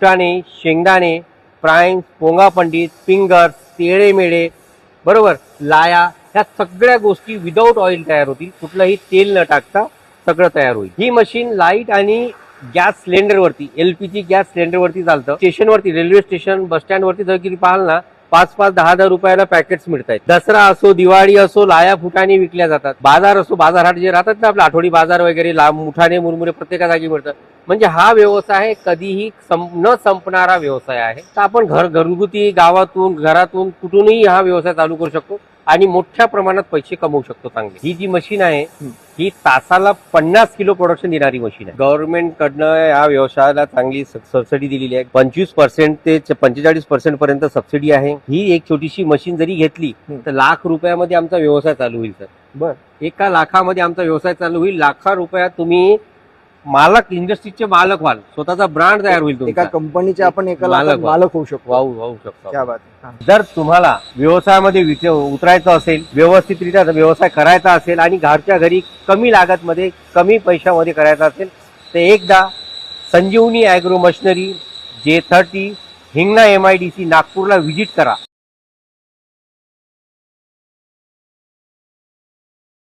फुटाणे शेंगदाणे प्राईन्स पोंगा पंडित फिंगर्स तेळे मेळे बरोबर? लाया ह्या सगळ्या गोष्टी विदाऊट ऑइल तयार होतील. कुठलंही तेल न टाकता सगळं तयार होईल. ही मशीन लाइट आणि गॅस सिलेंडरवरती एलपीजी गॅस सिलेंडरवरती चालतं. स्टेशनवरती रेल्वे स्टेशन बस स्टँडवरती जर की पाहाल ना पाच पाच दहा हजार रुपयाला पॅकेट्स मिळत आहेत दसरा असो दिवाळी असो लाया फुटाने विकल्या जातात. बाजार असो बाजारहाट जे राहतात ना आपला आठवडी बाजार वगैरे लांब मुठाने मुरमुरे प्रत्येका जागी मिळतात म्हणजे हा व्यवसाय कधीही सं- न संपणारा व्यवसाय आहे. तर आपण घर घरगुती गावातून घरातून कुठूनही हा व्यवसाय चालू करू शकतो आणि मोठ्या प्रमाणात पैसे कमवू शकतो चांगले. ही जी मशीन आहे ही तासाला पन्नास किलो प्रोडक्शन देणारी मशीन आहे. गव्हर्नमेंट कडनं या व्यवसायाला चांगली सबसिडी दिलेली आहे. पंचवीस पर्सेंट ते पंचेचाळीस पर्सेंट पर्यंत सबसिडी आहे. ही एक छोटीशी मशीन जरी घेतली. तर लाख रुपयामध्ये आमचा व्यवसाय चालू होईल सर. बर. एका लाखामध्ये आमचा व्यवसाय चालू होईल. लाखा रुपयात तुम्ही मालक इंडस्ट्रीचे मालक व्हाल स्वतःचा ब्रँड तयार होईल एका तुमचा कंपनीचे आपण एका मालक लाखात. मालक होऊ शकतो वाहू वाहू शकतो क्या बात आहे. हा. जर तुम्हाला व्यवसायामध्ये विच- उतरायचं असेल व्यवस्थितरित्या व्यवसाय करायचा असेल आणि घरच्या घरी कमी लागतमध्ये कमी पैशामध्ये करायचा असेल तर एकदा Sanjivani agro machinery J thirty Hingna M I D C नागपूरला व्हिजिट करा